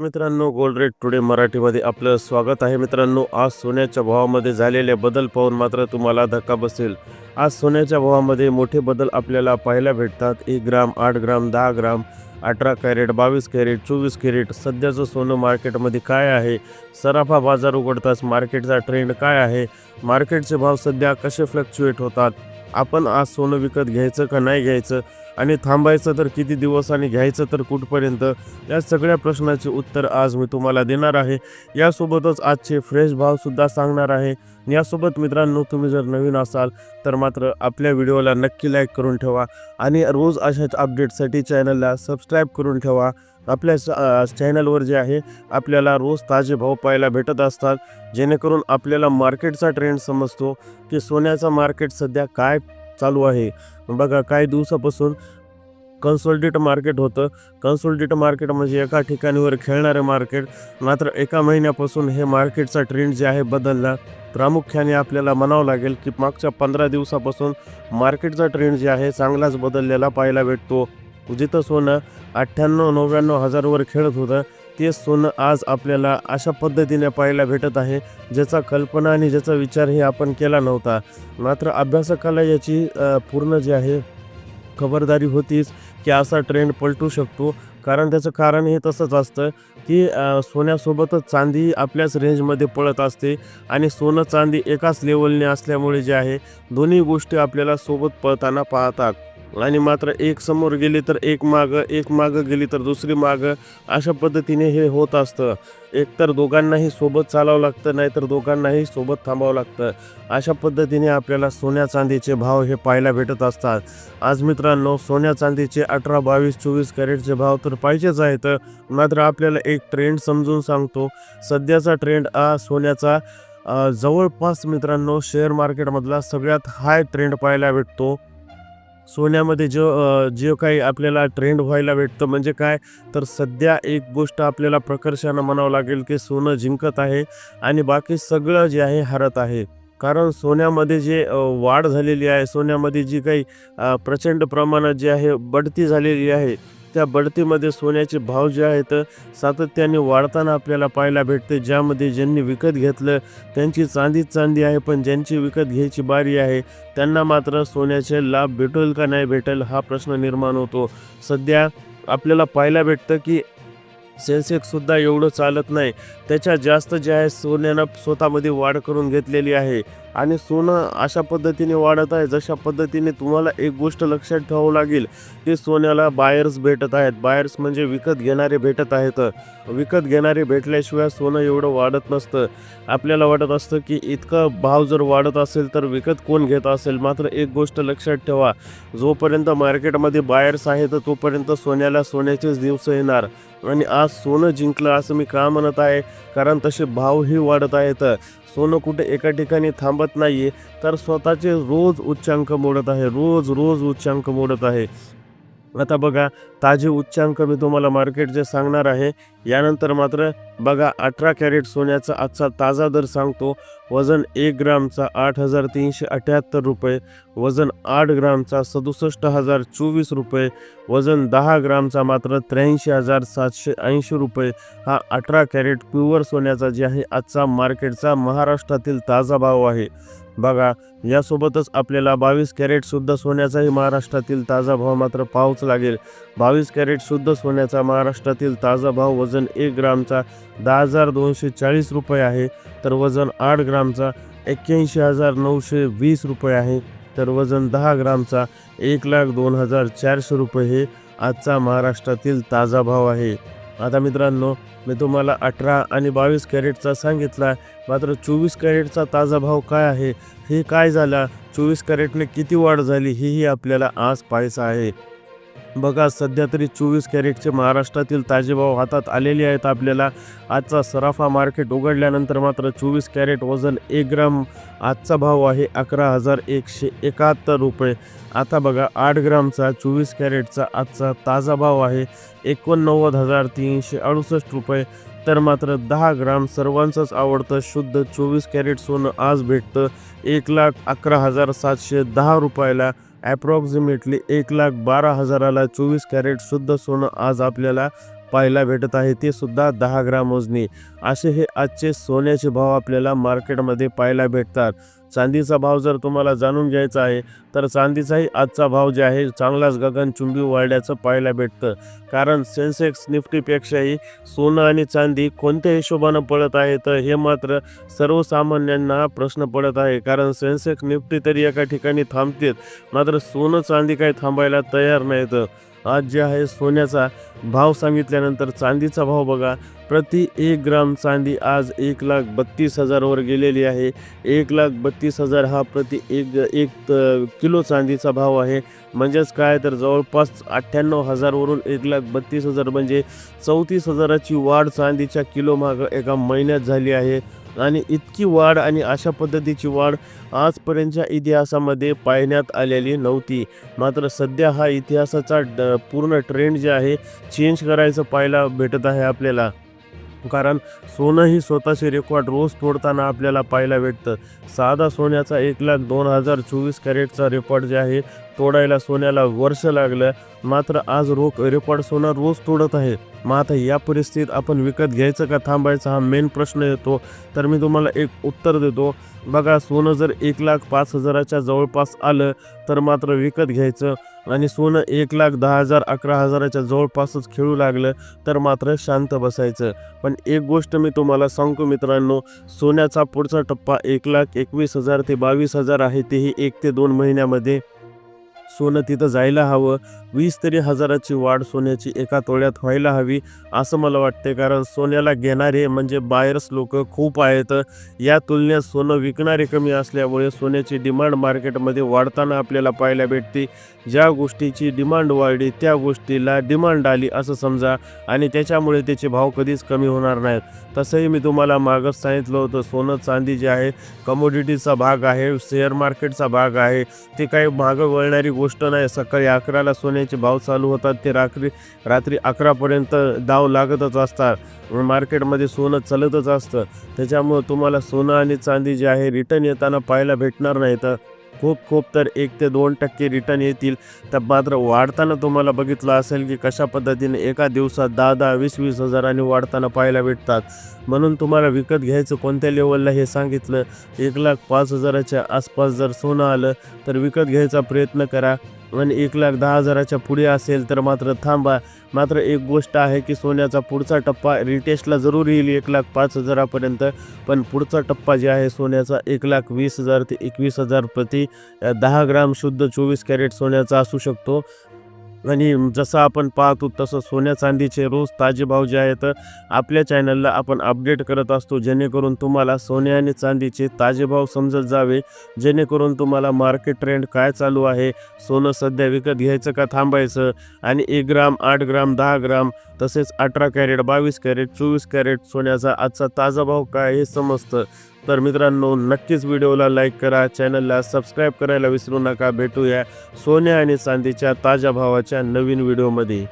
मित्रांनो gold rate today मराठीमध्ये आपलं स्वागत आहे. मित्रांनो आज सोन्याच्या भावामध्ये झालेले बदल पाहून मात्र तुम्हाला धक्का बसेल. आज सोन्याच्या भावामध्ये मोठे बदल आपल्याला पाहायला भेटतात. एक ग्राम आठ ग्राम दहा ग्राम अठरा कॅरेट बावीस कॅरेट चोवीस कॅरेट. सध्याचं सोनं मार्केटमध्ये काय आहे? सराफा बाजार उघडताच मार्केटचा ट्रेंड काय आहे? मार्केटचे भाव सध्या कसे फ्लक्च्युएट होतात? आपण आज सोनं विकत घ्यायचं का नाही घ्यायचं आणि थांबायचं तर किती दिवस आणि घ्यायचं तर कुठपर्यंत या सगळ्या प्रश्नाचे उत्तर आज मी तुम्हाला देणार आहे. यासोबतच आजचे फ्रेश भावसुद्धा सांगणार आहे. यासोबत मित्रांनो तुम्ही जर नवीन असाल तर मात्र आपल्या व्हिडिओला नक्की लाईक करून ठेवा. आणि रोज अशाच अपडेटसाठी चॅनलला सबस्क्राईब करून ठेवा. आपल्या स- चॅनलवर जे आहे आपल्याला रोज ताजे भाव पाहायला भेटत असतात. जेणेकरून आपल्याला मार्केटचा ट्रेंड समजतो की सोन्याचा मार्केट सध्या काय चालू आहे. बघा काही दिवसापासून कन्सोल्टेट मार्केट होतं. कन्सोल्टेट मार्केट म्हणजे एका ठिकाणीवर खेळणारे मार्केट. मात्र एका महिन्यापासून हे मार्केटचा ट्रेंड जे आहे बदलला. प्रामुख्याने आपल्याला म्हणावं लागेल की मागच्या पंधरा दिवसापासून मार्केटचा ट्रेंड जे आहे चांगलाच बदललेला पाहायला भेटतो. जिथं सोनं अठ्ठ्याण्णव नव्याण्णव हजारवर खेळत होतं ते सोनं आज आपल्याला अशा पद्धतीने पाहायला भेटत आहे ज्याचा कल्पना आणि ज्याचा विचारही आपण केला नव्हता. मात्र अभ्यासकाला याची पूर्ण जी आहे खबरदारी होतीच की असा ट्रेंड पलटू शकतो. कारण त्याचं कारण हे तसंच असतं की सोन्यासोबतच चांदी आपल्याच रेंजमध्ये पळत असते आणि सोनं चांदी एकाच लेवलने असल्यामुळे जे आहे दोन्ही गोष्टी आपल्याला सोबत पळताना पाहतात. आणि मात्र एक समोर गेली तर एक मागं एक मागं गेली तर दुसरी मागं. अशा पद्धतीने हे होत असतं. एकतर दोघांनाही सोबत चालावं लागतं नाहीतर दोघांनाही सोबत थांबावं लागतं. अशा पद्धतीने आपल्याला सोन्या चांदीचे भाव हे पाहायला भेटत असतात. आज मित्रांनो सोन्या चांदीचे अठरा बावीस चोवीस कॅरेटचे भाव तर पाहिजेच आहेत. मात्र आपल्याला एक ट्रेंड समजून सांगतो. सध्याचा ट्रेंड हा सोन्याचा जवळपास मित्रांनो शेअर मार्केटमधला सगळ्यात हाय ट्रेंड पाहायला भेटतो. सोन्यामध्ये जो जे काही आपल्याला ट्रेंड व्हायला भेटतं म्हणजे काय? तर सध्या एक गोष्ट आपल्याला प्रकर्षानं म्हणावं लागेल की सोनं जिंकत आहे आणि बाकी सगळं जे आहे हरत आहे. कारण सोन्यामध्ये जे वाढ झालेली आहे सोन्यामध्ये जी काही प्रचंड प्रमाणात जी आहे बढती झालेली आहे त्या बढतीमध्ये सोन्याचे भाव जे आहेत सातत्याने वाढताना आपल्याला पाहायला भेटते. ज्यामध्ये ज्यांनी विकत घेतलं त्यांची चांदीच चांदी आहे पण ज्यांची विकत घ्यायची बारी आहे त्यांना मात्र सोन्याचे लाभ भेटेल का नाही भेटेल हा प्रश्न निर्माण होतो. सध्या आपल्याला पाहायला भेटतं की सेन्सेक्ससुद्धा एवढं चालत नाही. त्याच्या जास्त जे आहे सोन्यानं स्वतःमध्ये वाढ करून घेतलेली आहे. आणि सोनं अशा पद्धतीने वाढत आहे जशा पद्धतीने तुम्हाला एक गोष्ट लक्षात ठेवावं लागेल की सोन्याला बायर्स भेटत आहेत. बायर्स म्हणजे विकत घेणारे भेटत आहेत. विकत घेणारे भेटल्याशिवाय सोनं एवढं वाढत नसतं. आपल्याला वाटत असतं की इतकं भाव जर वाढत असेल तर विकत कोण घेत असेल? मात्र एक गोष्ट लक्षात ठेवा जोपर्यंत मार्केटमध्ये बायर्स आहेत तोपर्यंत सोन्याला सोन्याचेच दिवस येणार. आणि आज सोनं जिंकलं असं मी का म्हणत आहे? कारण तसे भावही वाढत आहेत. सोनं कुठे एका ठिकाणी थांबत नाही आहे तर स्वतःचे रोज उच्चांक मोडत आहे रोज रोज उच्चांक मोडत आहे. आता बघा ताजे उच्चांक मी तुम्हाला मार्केट जे सांगणार आहे यानंतर मात्र बघा अठरा कॅरेट सोन्याचा आजचा ताजा दर सांगतो वजन एक ग्रामचा आठ हजार तीनशे अठ्याहत्तर रुपये वजन आठ ग्रामचा सदुसष्ट हजार चोवीस रुपये वजन दहा ग्रामचा मात्र त्र्याऐंशी हजार सातशे ऐंशी रुपये हा अठरा कॅरेट प्युअर सोन्याचा जे आहे आजचा मार्केटचा महाराष्ट्रातील ताजा भाव आहे. बघा यासोबतच आपल्याला बावीस कॅरेटसुद्धा सोन्याचाही महाराष्ट्रातील ताजा भाव मात्र पाहावंच लागेल. बावीस कॅरेटसुद्धा सोन्याचा महाराष्ट्रातील ताजा भाव वजन एक ग्रामचा दहा हजार दोनशे चाळीस रुपये आहे तर वजन आठ ग्रामचा एक्क्याऐंशी हजार नऊशे वीस रुपये आहे तर वजन दहा ग्रामचा एक लाख दोन हजार चारशे रुपये हे आजचा महाराष्ट्रातील ताजा भाव आहे. आता मित्रांनो मी तुम्हाला अठरा आणि बावीस कॅरेटचा सांगितला मात्र चोवीस कॅरेटचा ताजा भाव काय आहे? हे काय झाला? चोवीस कॅरेटने किती वाढ झाली? हेही आपल्याला आज पाहायचं आहे. बघा सध्या तरी चोवीस कॅरेटचे महाराष्ट्रातील ताजे भाव हातात आलेले आहेत आपल्याला. आजचा सराफा मार्केट उघडल्यानंतर मात्र चोवीस कॅरेट वजन एक ग्राम आजचा भाव आहे अकरा हजार एकशे एकाहत्तर रुपये. आता बघा आठ ग्रामचा चोवीस कॅरेटचा आजचा ताजा भाव आहे एकोणनव्वद हजार तीनशे अडुसष्ट रुपये. तर मात्र दहा ग्राम सर्वांचंच आवडतं शुद्ध चोवीस कॅरेट सोनं आज भेटतं एक लाख अकरा हजार सातशे दहा रुपयाला. ॲप्रॉक्सिमेटली एक लाख बारा हजाराला चोवीस कॅरेटसुद्धा सोनं आज आपल्याला पाहायला भेटत आहे ते सुद्धा दहा ग्राम वजनी. असे हे आजचे सोन्याचे भाव आपल्याला मार्केटमध्ये पाहायला भेटतात. चांदीचा भाव जर तुम्हाला जाणून घ्यायचा आहे तर चांदीचाही आजचा भाव जे आहे चांगलाच गगनचुंबी वाढल्याचं पाहायला भेटतं. कारण सेन्सेक्स निफ्टीपेक्षाही सोनं आणि चांदी कोणत्या हिशोबानं पडत आहे तर हे मात्र सर्वसामान्यांना प्रश्न पडत आहे. कारण सेन्सेक्स निफ्टी तरी एका ठिकाणी थांबतेत मात्र सोनं चांदी काही थांबायला तयार नाहीत. आज जे आहे सोन्याचा भाव सांगितल्यानंतर चांदीचा भाव बघा. प्रति एक ग्राम चांदी आज एक लाख बत्तीस हजारवर गेलेली आहे. एक लाख बत्तीस हजार हा प्रति एक एक त- किलो चांदीचा भाव आहे. म्हणजेच काय? तर जवळपास अठ्ठ्याण्णव हजारवरून एक लाख बत्तीस हजार म्हणजे चौतीस हजाराची वाढ चांदीच्या किलोमागं एका महिन्यात झाली आहे. आणि इतकी वाढ आणि अशा पद्धतीची वाढ आजपर्यंतच्या इतिहासामध्ये पाहण्यात आलेली नव्हती. मात्र सध्या हा इतिहासाचा ड पूर्ण ट्रेंड जे आहे चेंज करायचं पाहायला भेटत आहे आपल्याला. कारण सोनंही स्वतःचे रेकॉर्ड रोज तोडताना आपल्याला पाहायला भेटतं. साधा सोन्याचा एक लाख दोन हजार चोवीस कॅरेटचा रेकॉर्ड जे आहे तोडायला सोन्याला वर्ष लागलं. मात्र आज रोख रेकॉर्ड सोनं रोज तोडत आहे. मग आता या परिस्थितीत आपण विकत घ्यायचं का थांबायचं हा मेन प्रश्न येतो. तर मी तुम्हाला एक उत्तर देतो. बघा सोनं जर एक लाख पाच हजाराच्या जवळपास आलं तर मात्र विकत घ्यायचं. आणि सोनं एक लाख दहा हजार अकरा हजाराच्या जवळपासच खेळू लागलं तर मात्र शांत बसायचं. पण एक गोष्ट मी तुम्हाला सांगतो मित्रांनो सोन्याचा पुढचा टप्पा एक लाख एकवीस हजार ते बावीस हजार आहे तेही एक ते दोन महिन्यामध्ये. सोनं तिथं जायला हवं. वीस तरी हजाराची वाढ सोन्याची एका तोळ्यात व्हायला हवी असं मला वाटते कारण सोन्याला घेणारे म्हणजे बायर्स लोक खूप आहेत. या तुलनेत सोनं विकणारे कमी असल्यामुळे सोन्याची डिमांड मार्केटमध्ये वाढताना आपल्याला पाहायला भेटते. ज्या गोष्टीची डिमांड वाढली त्या गोष्टीला डिमांड आली असं समजा. आणि त्याच्यामुळे त्याचे भाव कधीच कमी होणार नाहीत. तसंही मी तुम्हाला मागच सांगितलं होतं सोनं चांदी जे आहे कमोडिटीचा भाग आहे शेअर मार्केटचा भाग आहे. ते काही मागं वळणारी गोष्ट नाही. सकाळी अकराला सोन्याचे भाव चालू होतात. ते रात्री रात्री अकरापर्यंत दाव लागतच असतात. मार्केटमध्ये सोनं चालतच असतं. त्याच्यामुळं तुम्हाला सोनं आणि चांदी जे आहे रिटर्न येताना पाहायला भेटणार नाही तर खूप खूप तर एक ते दोन टक्के रिटर्न येतील. तर मात्र वाढताना तुम्हाला बघितलं असेल की कशा पद्धतीने एका दिवसात दहा दहा वीस वीस हजारांनी वाढताना पाहायला भेटतात. म्हणून तुम्हाला विकत घ्यायचं कोणत्या लेवलला हे सांगितलं? एक लाख पाच हजाराच्या आसपास जर सोनं आलं तर विकत घ्यायचा प्रयत्न करा. आणि एक लाख दहा हजाराच्या पुढे असेल तर मात्र थांबा. मात्र एक गोष्ट आहे की सोन्याचा पुढचा टप्पा रिटेस्टला जरूर येईल एक लाख पाच हजारापर्यंत. पण पुढचा टप्पा जे आहे सोन्याचा एक लाख वीस हजार ते एकवीस हजार प्रति दहा ग्राम शुद्ध चोवीस कॅरेट सोन्याचा असू शकतो. आणि जसं आपण पाहतो तसं सोन्या चांदीचे रोज ताजे भाव जे आहेत आपल्या चॅनलला आपण अपडेट करत असतो जेणेकरून तुम्हाला सोने आणि चांदीचे ताजे भाव समजत जावे जेणेकरून तुम्हाला मार्केट ट्रेंड काय चालू आहे सोनं सध्या विकत घ्यायचं का थांबायचं आणि एक ग्राम आठ ग्राम दहा ग्राम तसेच अठरा कॅरेट बावीस कॅरेट चोवीस कॅरेट सोन्याचा आजचा ताजा भाव काय हे समजतं. तर मित्रांनो नक्कीच व्हिडिओला लाईक करा चॅनलला सबस्क्राईब करायला विसरू नका. भेटूया सोन्या आणि चांदीच्या ताज्या भावाच्या नवीन व्हिडिओमध्ये.